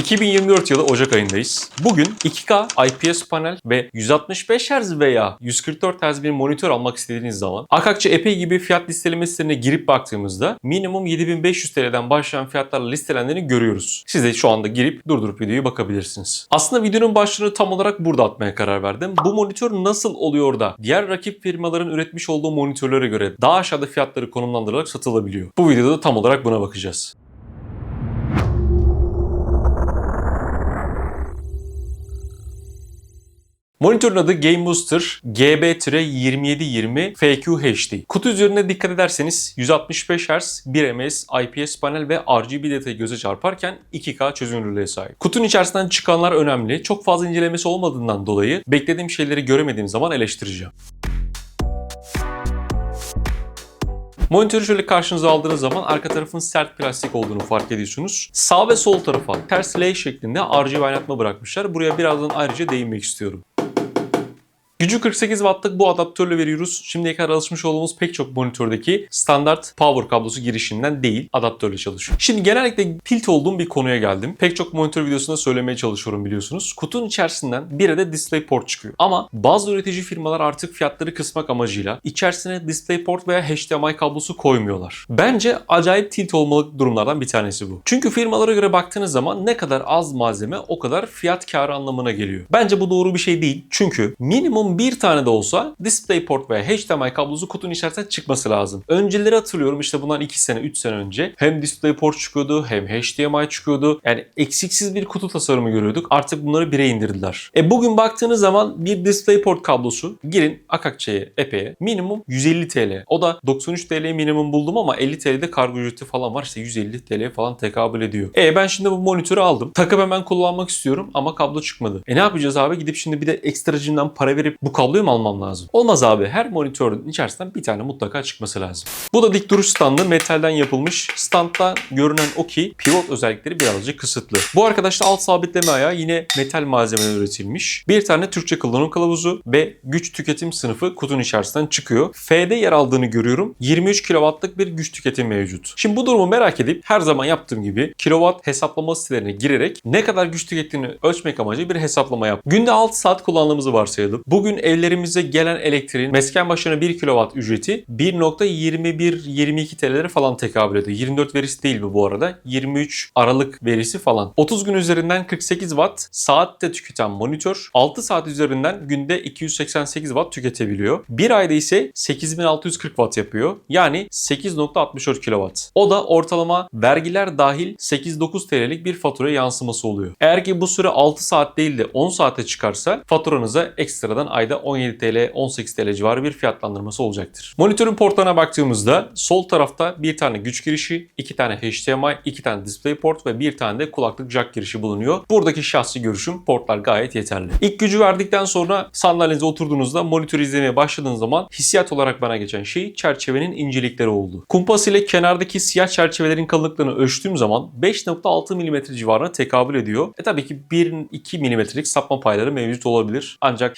2024 yılı Ocak ayındayız. Bugün 2K IPS panel ve 165 Hz veya 144 Hz bir monitör almak istediğiniz zaman Akakçı epey gibi fiyat listeleme sitelerine girip baktığımızda minimum 7500 TL'den başlayan fiyatlarla listelendiğini görüyoruz. Siz de şu anda girip durdurup videoyu bakabilirsiniz. Aslında videonun başlığını tam olarak burada atmaya karar verdim. Bu monitör nasıl oluyor da diğer rakip firmaların üretmiş olduğu monitörlere göre daha aşağıda fiyatları konumlandırılarak satılabiliyor? Bu videoda da tam olarak buna bakacağız. Monitörün adı Game Booster GB-2720 FQ HD. Kutu üzerine dikkat ederseniz 165 Hz, 1 ms, IPS panel ve RGB detayı göze çarparken 2K çözünürlüğe sahip. Kutunun içerisinden çıkanlar önemli. Çok fazla incelemesi olmadığından dolayı beklediğim şeyleri göremediğim zaman eleştireceğim. Monitörü şöyle karşınıza aldığınız zaman arka tarafın sert plastik olduğunu fark ediyorsunuz. Sağ ve sol tarafa ters L şeklinde RGB aydınlatma bırakmışlar. Buraya birazdan ayrıca değinmek istiyorum. Gücü 48 wattlık bu adaptörle veriyoruz. Şimdiye kadar alışmış olduğumuz pek çok monitördeki standart power kablosu girişinden değil, adaptörle çalışıyor. Şimdi genellikle tilt olduğum bir konuya geldim. Pek çok monitör videosunda söylemeye çalışıyorum biliyorsunuz. Kutunun içerisinden bir adet DisplayPort çıkıyor. Ama bazı üretici firmalar artık fiyatları kısmak amacıyla içerisine DisplayPort veya HDMI kablosu koymuyorlar. Bence acayip tilt olmalı durumlardan bir tanesi bu. Çünkü firmalara göre baktığınız zaman ne kadar az malzeme o kadar fiyat karı anlamına geliyor. Bence bu doğru bir şey değil. Çünkü minimum bir tane de olsa DisplayPort veya HDMI kablosu kutunun içerisinden çıkması lazım. Önceleri hatırlıyorum işte bundan 2 sene 3 sene önce hem DisplayPort çıkıyordu hem HDMI çıkıyordu. Yani eksiksiz bir kutu tasarımı görüyorduk. Artık bunları bire indirdiler. E bugün baktığınız zaman bir DisplayPort kablosu girin Akakçe'ye, Epe'ye minimum 150 TL. O da 93 TL minimum buldum ama 50 TL'de kargo ücreti falan var. İşte 150 TL falan tekabül ediyor. E ben şimdi bu monitörü aldım. Takıp hemen kullanmak istiyorum ama kablo çıkmadı. E ne yapacağız abi? Gidip şimdi bir de ekstra cimden para verip bu kabloyu mu almam lazım? Olmaz abi. Her monitörün içerisinden bir tane mutlaka çıkması lazım. Bu da dik duruş standı metalden yapılmış. Standta görünen o ki pivot özellikleri birazcık kısıtlı. Bu arkadaşta alt sabitleme ayağı yine metal malzemeden üretilmiş. Bir tane Türkçe kullanım kılavuzu ve güç tüketim sınıfı kutunun içerisinden çıkıyor. F'de yer aldığını görüyorum. 23 kW'lık bir güç tüketim mevcut. Şimdi bu durumu merak edip her zaman yaptığım gibi kilowatt hesaplama sitelerine girerek ne kadar güç tükettiğini ölçmek amacı bir hesaplama yap. Günde 6 saat kullandığımızı varsayalım. Bugün evlerimize gelen elektriğin mesken başına 1 kW ücreti 1.21-22 TL'lere falan tekabül ediyor. 24 verisi değil bu bu arada. 23 Aralık verisi falan. 30 gün üzerinden 48 Watt saatte tüketen monitör 6 saat üzerinden günde 288 Watt tüketebiliyor. Bir ayda ise 8640 Watt yapıyor. Yani 8.64 kW. O da ortalama vergiler dahil 8-9 TL'lik bir faturaya yansıması oluyor. Eğer ki bu süre 6 saat değil de 10 saate çıkarsa faturanıza ekstradan ayda 17 TL 18 TL civarı bir fiyatlandırması olacaktır. Monitörün portlarına baktığımızda sol tarafta bir tane güç girişi, iki tane HDMI, iki tane DisplayPort ve bir tane de kulaklık jack girişi bulunuyor. Buradaki şahsi görüşüm portlar gayet yeterli. İlk gücü verdikten sonra sandalyenize oturduğunuzda monitörü izlemeye başladığınız zaman hissiyat olarak bana geçen şey çerçevenin incelikleri oldu. Kumpas ile kenardaki siyah çerçevelerin kalınlıklarını ölçtüğüm zaman 5.6 mm civarına tekabül ediyor. E tabii ki 1-2 mm'lik sapma payları mevcut olabilir. Ancak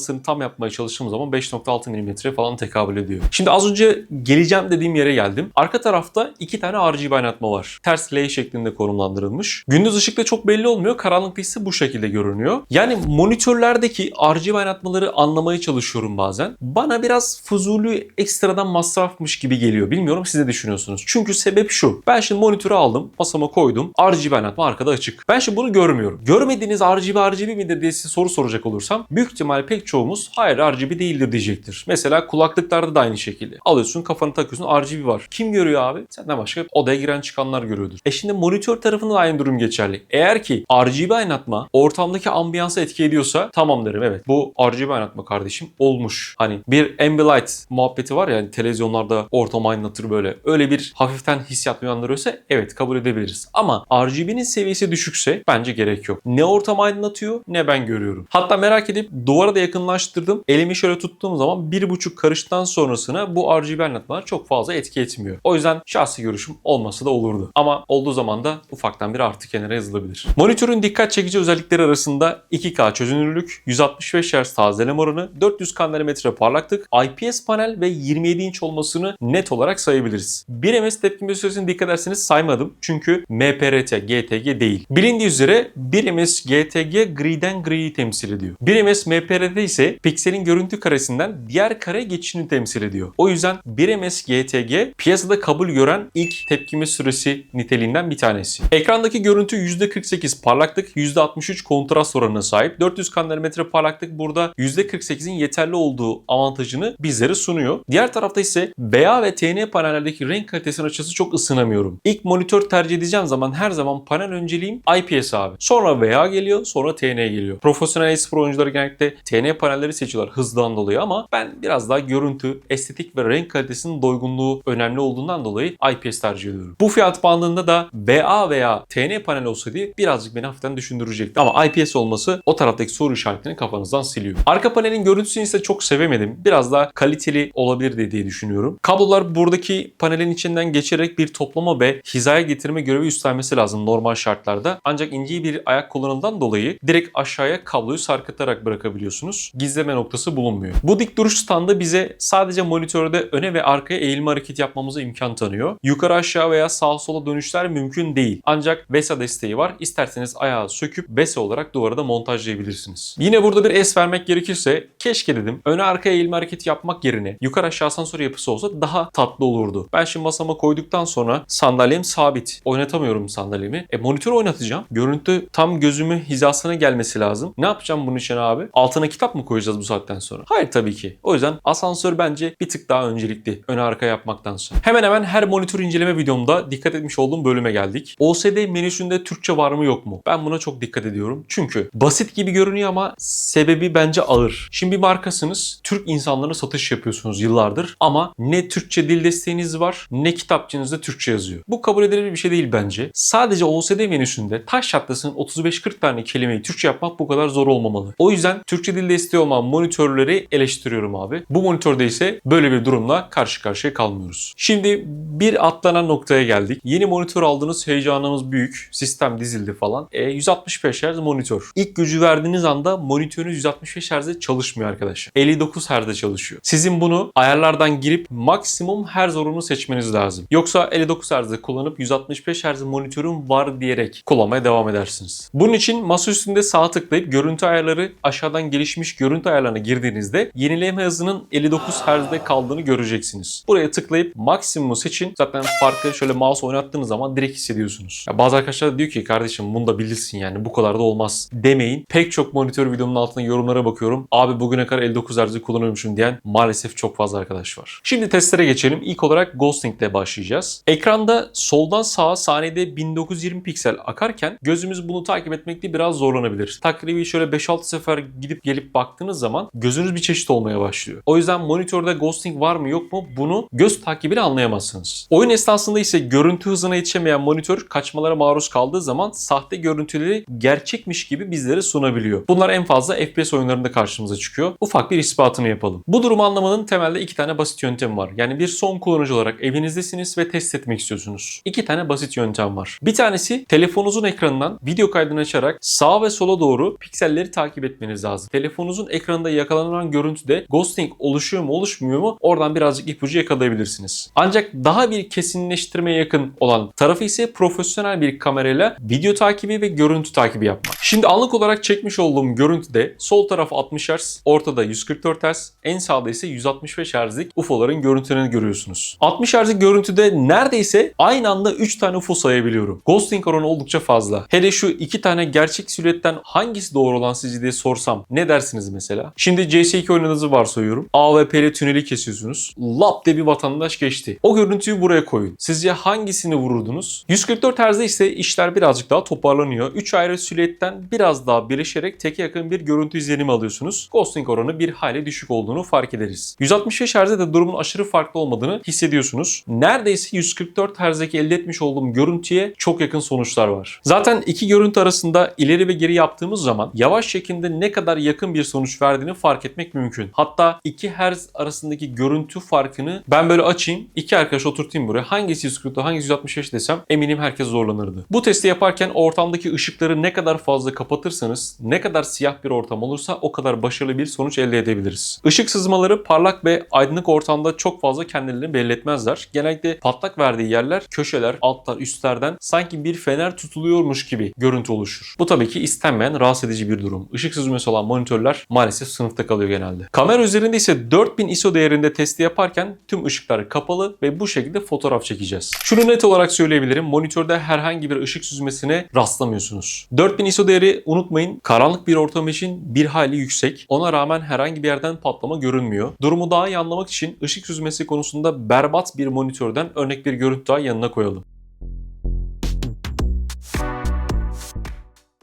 hizalamasını tam yapmaya çalıştığım zaman 5.6 mm falan tekabül ediyor. Şimdi az önce geleceğim dediğim yere geldim. Arka tarafta iki tane RGB aydınlatma var. Ters L şeklinde konumlandırılmış. Gündüz ışıkta çok belli olmuyor. Karanlıkta ise bu şekilde görünüyor. Yani monitörlerdeki RGB aydınlatmaları anlamaya çalışıyorum bazen. Bana biraz fuzuli ekstradan masrafmış gibi geliyor. Bilmiyorum siz ne düşünüyorsunuz? Çünkü sebep şu. Ben şimdi monitörü aldım. Masama koydum. RGB aydınlatma arkada açık. Ben şimdi bunu görmüyorum. Görmediğiniz RGB RGB midir diye size soru soracak olursam büyük ihtimal pek çoğumuz hayır RGB değildir diyecektir. Mesela kulaklıklarda da aynı şekilde. Alıyorsun kafanı takıyorsun RGB var. Kim görüyor abi? Senden başka odaya giren çıkanlar görüyordur. E şimdi monitör tarafında da aynı durum geçerli. Eğer ki RGB aydınlatma ortamdaki ambiyansa etki ediyorsa tamam derim evet. Bu RGB aydınlatma kardeşim olmuş. Hani bir ambilight muhabbeti var ya hani televizyonlarda ortam aydınlatır böyle. Öyle bir hafiften hissiyat uyandırıyorsa evet kabul edebiliriz. Ama RGB'nin seviyesi düşükse bence gerek yok. Ne ortam aydınlatıyor ne ben görüyorum. Hatta merak edip duvara da yakınlaştırdım. Elimi şöyle tuttuğum zaman bir buçuk karıştan sonrasına bu RGB aydınlatmalar çok fazla etki etmiyor. O yüzden şahsi görüşüm olmasa da olurdu. Ama olduğu zaman da ufaktan bir artı kenara yazılabilir. Monitörün dikkat çekici özellikleri arasında 2K çözünürlülük, 165 Hz tazeleme oranı, 400 nm parlaklık, IPS panel ve 27 inç olmasını net olarak sayabiliriz. 1 ms tepkime süresini dikkat ederseniz saymadım. Çünkü MPRT, GTG değil. Bilindiği üzere 1 ms GTG griden griyi temsil ediyor. 1 ms MPRT ise pikselin görüntü karesinden diğer kare geçişini temsil ediyor. O yüzden 1 ms GTG piyasada kabul gören ilk tepkime süresi niteliğinden bir tanesi. Ekrandaki görüntü %48 parlaklık, %63 kontrast oranına sahip. 400 nm parlaklık burada %48'in yeterli olduğu avantajını bizlere sunuyor. Diğer tarafta ise BA ve TN panellerdeki renk kalitesinin açısı çok ısınamıyorum. İlk monitör tercih edeceğim zaman her zaman panel önceliğim IPS abi. Sonra VA geliyor, sonra TN geliyor. Profesyonel e-spor oyuncuları genellikle TN panelleri seçiyorlar hızdan dolayı ama ben biraz daha görüntü, estetik ve renk kalitesinin doygunluğu önemli olduğundan dolayı IPS tercih ediyorum. Bu fiyat bandında da BA veya TN panel olsaydı birazcık beni hafiften düşündürecekti. Ama IPS olması o taraftaki soru işaretini kafanızdan siliyor. Arka panelin görüntüsünü ise çok sevemedim. Biraz daha kaliteli olabilir diye düşünüyorum. Kablolar buradaki panelin içinden geçerek bir toplama ve hizaya getirme görevi üstlenmesi lazım normal şartlarda. Ancak ince bir ayak kullanımından dolayı direkt aşağıya kabloyu sarkıtarak bırakabiliyorsunuz. Gizleme noktası bulunmuyor. Bu dik duruş standı bize sadece monitörde öne ve arkaya eğilme hareket yapmamıza imkan tanıyor. Yukarı aşağı veya sağa sola dönüşler mümkün değil. Ancak VESA desteği var. İsterseniz ayağı söküp VESA olarak duvara da montajlayabilirsiniz. Yine burada bir es vermek gerekirse keşke dedim öne arkaya eğilme hareketi yapmak yerine yukarı aşağı asansör yapısı olsa daha tatlı olurdu. Ben şimdi masama koyduktan sonra sandalyem sabit. Oynatamıyorum sandalyemi. E monitör oynatacağım. Görüntü tam gözümü hizasına gelmesi lazım. Ne yapacağım bunun için abi? Altına kitap mı koyacağız bu saatten sonra? Hayır tabii ki. O yüzden asansör bence bir tık daha öncelikli. Öne arka yapmaktansa. Hemen hemen her monitör inceleme videomda dikkat etmiş olduğum bölüme geldik. OSD menüsünde Türkçe var mı yok mu? Ben buna çok dikkat ediyorum. Çünkü basit gibi görünüyor ama sebebi bence ağır. Şimdi bir markasınız. Türk insanlarına satış yapıyorsunuz yıllardır ama ne Türkçe dil desteğiniz var ne kitapçınızda Türkçe yazıyor. Bu kabul edilebilir bir şey değil bence. Sadece OSD menüsünde taş çatlasın 35-40 tane kelimeyi Türkçe yapmak bu kadar zor olmamalı. O yüzden Türkçe dil desteği olan monitörleri eleştiriyorum abi. Bu monitörde ise böyle bir durumla karşı karşıya kalmıyoruz. Şimdi bir atlanan noktaya geldik. Yeni monitör aldınız heyecanımız büyük. Sistem dizildi falan. E, 165 Hz monitör. İlk gücü verdiğiniz anda monitörünüz 165 Hz'de çalışmıyor arkadaşlar. 59 Hz'de çalışıyor. Sizin bunu ayarlardan girip maksimum Hz oranını seçmeniz lazım. Yoksa 59 Hz'de kullanıp 165 Hz monitörüm var diyerek kullanmaya devam edersiniz. Bunun için masa üstünde sağ tıklayıp görüntü ayarları aşağıdan gelişmiş görüntü ayarlarına girdiğinizde yenileme hızının 59 Hz'de kaldığını göreceksiniz. Buraya tıklayıp maksimumu seçin. Zaten farkı şöyle mouse oynattığınız zaman direkt hissediyorsunuz. Ya bazı arkadaşlar da diyor ki kardeşim bunu da bilirsin yani bu kadar da olmaz demeyin. Pek çok monitör videomun altına yorumlara bakıyorum. Abi bugüne kadar 59 Hz'i kullanıyormuşum diyen maalesef çok fazla arkadaş var. Şimdi testlere geçelim. İlk olarak Ghosting ile başlayacağız. Ekranda soldan sağa saniyede 1920 piksel akarken gözümüz bunu takip etmekte biraz zorlanabilir. Takribi şöyle 5-6 sefer gidip gelip baktığınız zaman gözünüz bir çeşit olmaya başlıyor. O yüzden monitörde ghosting var mı yok mu bunu göz takibiyle anlayamazsınız. Oyun esnasında ise görüntü hızına yetişemeyen monitör kaçmalara maruz kaldığı zaman sahte görüntüleri gerçekmiş gibi bizlere sunabiliyor. Bunlar en fazla FPS oyunlarında karşımıza çıkıyor. Ufak bir ispatını yapalım. Bu durumu anlamanın temelde iki tane basit yöntemi var. Yani bir son kullanıcı olarak evinizdesiniz ve test etmek istiyorsunuz. İki tane basit yöntem var. Bir tanesi telefonunuzun ekranından video kaydını açarak sağa ve sola doğru pikselleri takip etmeniz lazım. Telefonunuzun ekranında yakalanan görüntüde ghosting oluşuyor mu oluşmuyor mu oradan birazcık ipucu yakalayabilirsiniz. Ancak daha bir kesinleştirmeye yakın olan tarafı ise profesyonel bir kamerayla video takibi ve görüntü takibi yapmak. Şimdi anlık olarak çekmiş olduğum görüntüde sol taraf 60 Hz, ortada 144 Hz, en sağda ise 165 Hz'lik UFO'ların görüntülerini görüyorsunuz. 60 Hz'lik görüntüde neredeyse aynı anda 3 tane UFO sayabiliyorum. Ghosting oranı oldukça fazla. Hele şu iki tane gerçek silüetten hangisi doğru olan sizce diye sorsam ne dersiniz mesela? Şimdi CS2 oynadığınızı varsayıyorum. AWP'li tüneli kesiyorsunuz. Lap de bir vatandaş geçti. O görüntüyü buraya koyun. Sizce hangisini vururdunuz? 144 Hz'de ise işler birazcık daha toparlanıyor. 3 ayrı silüetten diğerlerinden biraz daha birleşerek teke yakın bir görüntü izlenimi alıyorsunuz. Ghosting oranı bir hayli düşük olduğunu fark ederiz. 165 Hz'de de durumun aşırı farklı olmadığını hissediyorsunuz. Neredeyse 144 Hz'deki elde etmiş olduğum görüntüye çok yakın sonuçlar var. Zaten iki görüntü arasında ileri ve geri yaptığımız zaman yavaş şekilde ne kadar yakın bir sonuç verdiğini fark etmek mümkün. Hatta 2 Hz arasındaki görüntü farkını ben böyle açayım, iki arkadaş oturtayım buraya. Hangisi 144, hangisi 165 desem eminim herkes zorlanırdı. Bu testi yaparken ortamdaki ışıkları ne kadar fazla kapatırsanız, ne kadar siyah bir ortam olursa o kadar başarılı bir sonuç elde edebiliriz. Işık sızmaları parlak ve aydınlık ortamda çok fazla kendilerini belli etmezler. Genellikle patlak verdiği yerler, köşeler, altlar, üstlerden sanki bir fener tutuluyormuş gibi görüntü oluşur. Bu tabii ki istenmeyen rahatsız edici bir durum. Işık süzmesi olan monitörler maalesef sınıfta kalıyor genelde. Kamera üzerinde ise 4000 ISO değerinde testi yaparken tüm ışıklar kapalı ve bu şekilde fotoğraf çekeceğiz. Şunu net olarak söyleyebilirim. Monitörde herhangi bir ışık süzmesine rastlamıyorsunuz. 4000 ISO değeri unutmayın karanlık bir ortam için bir hayli yüksek. Ona rağmen herhangi bir yerden patlama görünmüyor. Durumu daha iyi anlamak için ışık süzmesi konusunda berbat bir monitörden örnek bir görüntü daha yanına koyalım.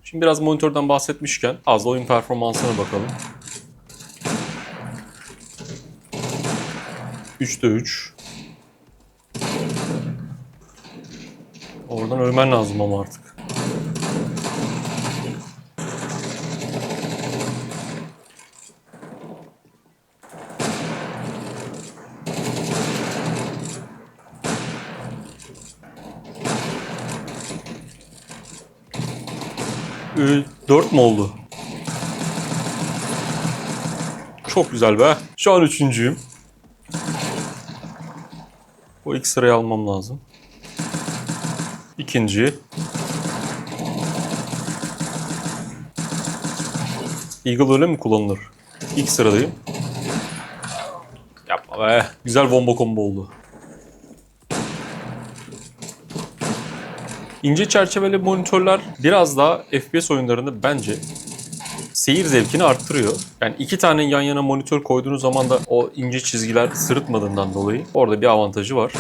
Şimdi biraz monitörden bahsetmişken az da oyun performansına bakalım. 3'te 3. Oradan ölmen lazım ama artık. 4 mü oldu? Çok güzel be. Şu an üçüncüyüm. O ilk sırayı almam lazım. İkinci. Eagle öyle mi kullanılır? İlk sıradayım. Yapma be. Güzel bomba combo oldu. İnce çerçeveli monitörler biraz daha FPS oyunlarında bence seyir zevkini arttırıyor. Yani iki tane yan yana monitör koyduğunuz zaman da o ince çizgiler sırıtmadığından dolayı orada bir avantajı var.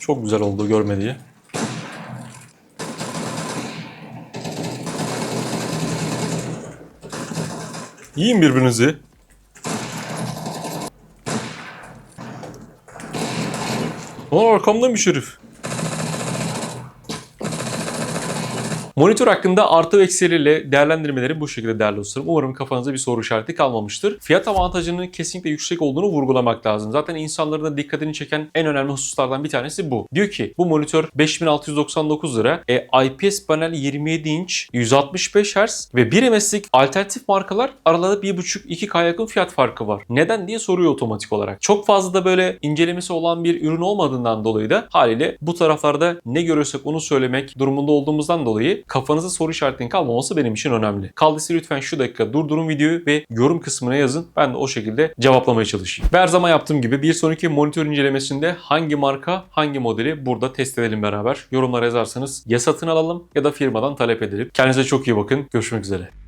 Çok güzel oldu görmediği. Yiyin birbirinizi. Lan arkamdaymış herif. Monitör hakkında artı ve eksileriyle değerlendirmeleri bu şekilde değerli dostlarım. Umarım kafanızda bir soru işareti kalmamıştır. Fiyat avantajının kesinlikle yüksek olduğunu vurgulamak lazım. Zaten insanların da dikkatini çeken en önemli hususlardan bir tanesi bu. Diyor ki bu monitör 5699 lira. E, IPS panel 27 inç, 165 Hz ve 1 MS'lik alternatif markalar aralarında 1.5-2K yakın fiyat farkı var. Neden diye soruyor otomatik olarak. Çok fazla da böyle incelemesi olan bir ürün olmadığından dolayı da haliyle bu taraflarda ne görüyorsak onu söylemek durumunda olduğumuzdan dolayı kafanızda soru işaretinin kalmaması benim için önemli. Kaldıysa lütfen şu dakika durdurun videoyu ve yorum kısmına yazın. Ben de o şekilde cevaplamaya çalışayım. Ve her zaman yaptığım gibi bir sonraki monitör incelemesinde hangi marka, hangi modeli burada test edelim beraber. Yorumlara yazarsanız ya satın alalım ya da firmadan talep edelim. Kendinize çok iyi bakın. Görüşmek üzere.